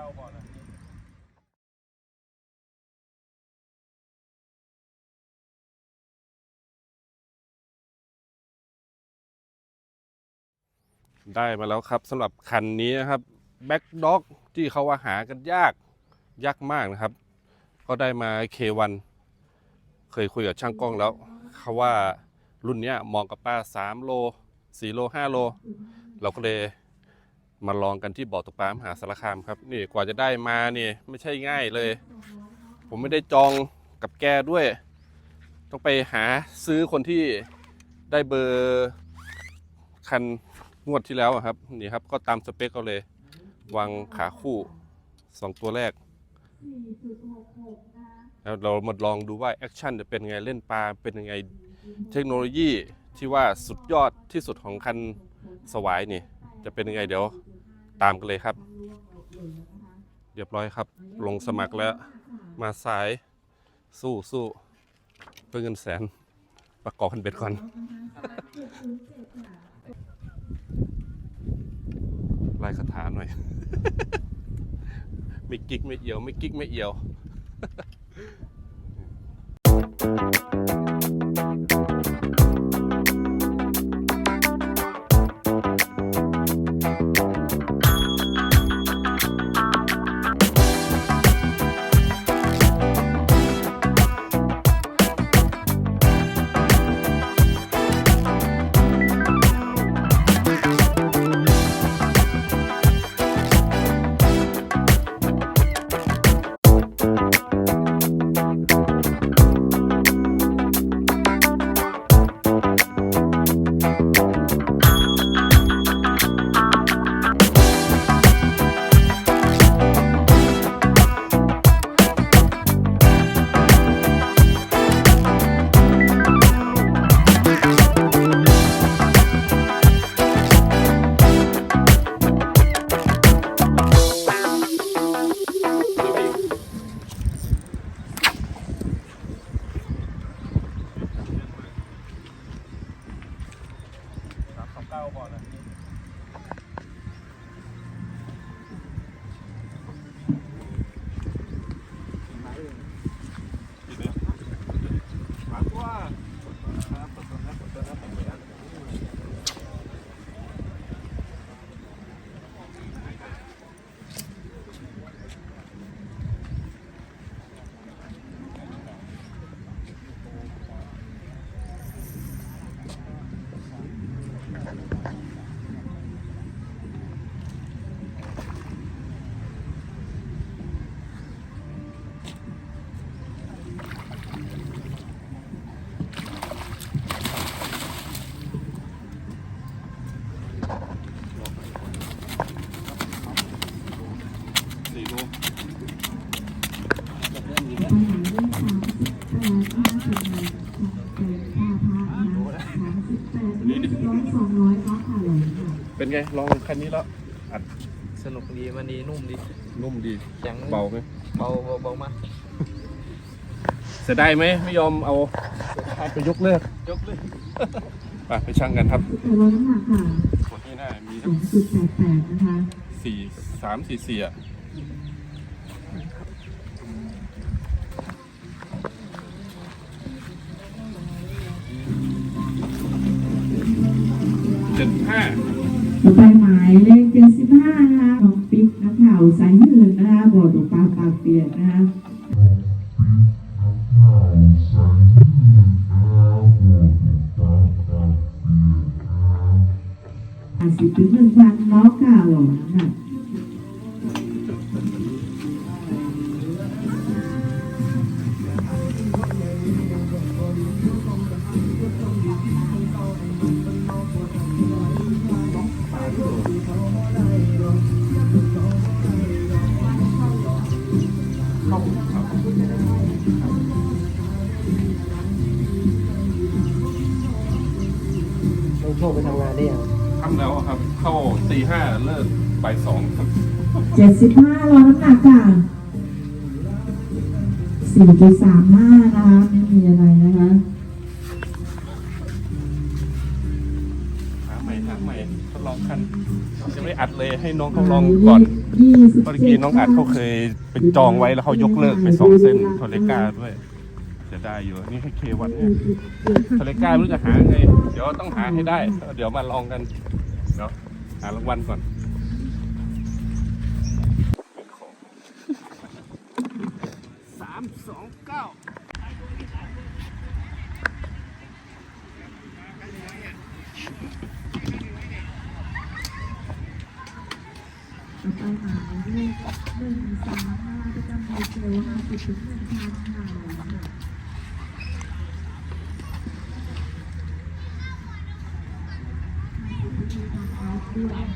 าก่อนนะได้มาแล้วครับสำหรับคันนี้นะครับแบ็กด็อกที่เขาว่าหากันยากยากมากนะครับ ก็ได้มา K1 เคยคุยกับช่างกล้องแล้วเขาว่ารุ่นนี้มองกับป้า 3 โล 4 โล 5 โล เราก็เลย มาลองกันที่บ่อตกปลามหาสารคามครับ นี่กว่าจะได้มานี่ไม่ใช่ง่ายเลย ผมไม่ได้จองกับแกด้วย ต้องไปหาซื้อคนที่ได้เบอร์คันงวดที่แล้วครับนี่ครับก็ตามสเปคเขาเลย วางขาคู่สองตัวแรกแล้วเรามาลองดูว่าแอคชั่นจะเป็นไงเล่นปลาเป็นยังไงเทคโนโลยีที่ว่าสุดยอดที่สุดของคันสวายนี่ จะเป็นยังไงเดี๋ยว ตามกันเลยครับ เรียบร้อยครับ ลงสมัครแล้ว มาสายสู้สู้เพื่อเงินแสนประกอบคันเบ็ดก่อนไล่คาถาหน่อย ไม่กิ๊กไม่เอียว ไม่กิ๊กไม่เอียวส สี่โลเป็นไง ลองคันนี้แล้วสนุกดีมันดีนุ่มดี นุ่มดียังเบาไหมเบาเบาเบามากเสียดายไหมไม่ยอมเอาไปยกเลิกยกเลยไปไปช่างกันครับแต่ลดน้ำหนักค่ะส่วนนี้น่ามีสองจุดแปดแปดนะคะสี่สามสี่สี่อะ เจ็ดห้าต่อไปหมายเลขเจ็ดสิบห้านะคะน้องปิ๊กนักข่าวสายหื่นนะคะบอดปลาปากเปียกนะคะสิบถึงหนึ่งพันน้องข่าวนะคะ ต้องโชคไปทำงานได้ยังทำแล้วอะครับ เข้าตีห้าเลิกบ่ายสองครับเจ็ดสิบห้าลดน้ำหนักค่ะสี่จุดสามห้านะคะ ไม่มีอะไรนะคะหาใหม่หาใหม่ทดลองคันยังไม่ได้อัดเลยให้น้องเขาลองก่อนยี่สิบเมื่อกี้น้องอัดเขาเคยเป็นจองไว้แล้วเขายกเลิกไปสองเส้นโทเลกาด้วย จะได้อยู่นี่ให้เควันเนี่ยโทเลกาไม่รู้จะหาไง เดี๋ยวต้องหาให้ได้ เดี๋ยวมาลองกันเนาะหารางวัลก่อนสามสองเก้าต่อไปหมายเลขหนึ่งสามห้าประจำไทยเซลห้าสิบถึงหนึ่งพันค่ะ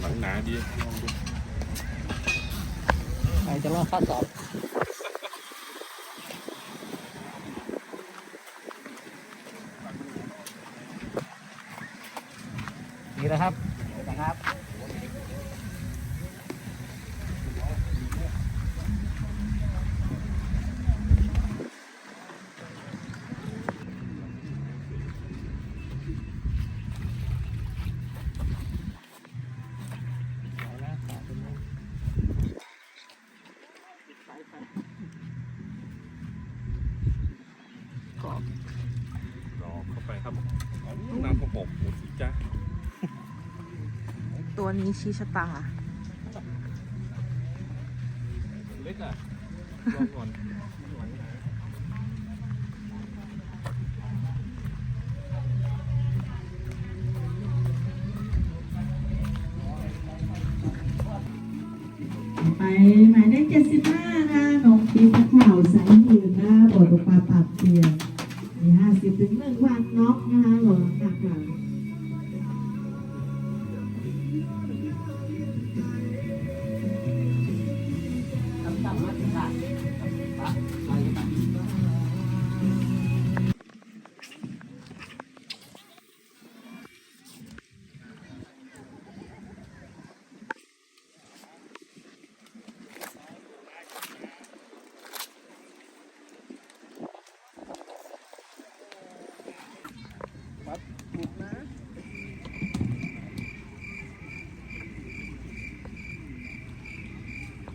หลังหนาดีลองดู ใครจะรอดข้อสอบ นะครับนะครับรอเข้าไปครับน้ำกระบอกหมดสิจ้า ตัวนี้ชี้ชะตา เล็กอะลองก่อน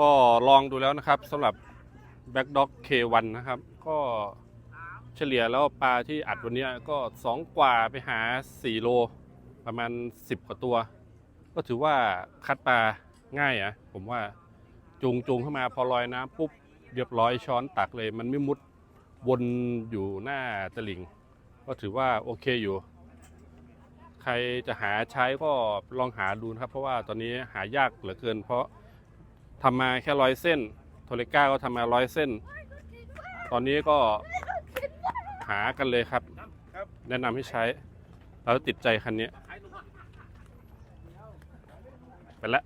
ก็ลองดูแล้วนะครับสำหรับ Black Dog K1 นะครับ ก็เฉลี่ยแล้วปลาที่อัดวันนี้ก็ 2 กว่าไปหา 4 โล ประมาณ 10 กว่าตัว ก็ถือว่าคัดปลาง่ายอะผมว่าจูงจูงเข้ามาพอลอยน้ำปุ๊บเรียบร้อยช้อนตักเลย มันไม่มุดวนอยู่หน้าตลิ่ง ก็ถือว่าโอเคอยู่ ใครจะหาใช้ก็ลองหาดูนะครับ เพราะว่าตอนนี้หายากเหลือเกิน เพราะทำมาแค่ร้อยเส้นโทเลก้าก็ทำมาร้อยเส้น ตอนนี้ก็หากันเลยครับ แนะนำให้ใช้ แล้วติดใจคันนี้ ไปละ